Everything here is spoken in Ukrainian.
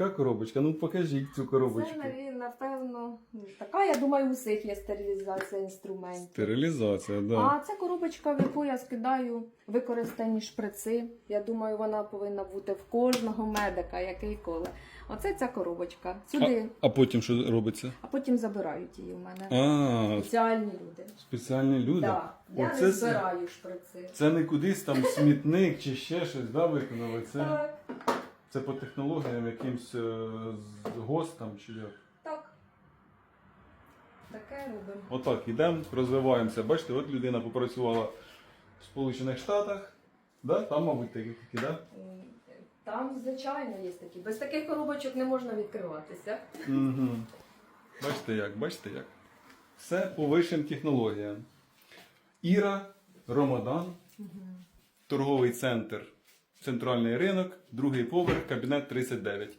Яка коробочка? Ну покажіть цю коробочку. Це, напевно, така, я думаю, у всіх є стерилізація інструментів. Стерилізація, да. А це коробочка, в яку я скидаю використані шприци. Я думаю, вона повинна бути в кожного медика, який коле. Оце ця коробочка. Сюди, А, а потім що робиться? а потім забирають її в мене. А, Спеціальні люди. спеціальні люди. Так, я Оце не збираю шприци. Це не кудись там смітник чи ще щось, да, виконали? Це, Так, це по технологіям якимсь е, з ГОСТом чи як. так. Таке робимо. Отак, ідемо, розвиваємося. Бачите, от людина попрацювала в Сполучених Штатах. Да? Там, мабуть, такі, такі, да? М, Там, звичайно, є такі. Без таких коробочок не можна відкриватися. Угу. Бачите як, бачите як. Все по вищим технологіям. Іра, Ромадан, торговий центр, центральний ринок, другий поверх, кабінет 39.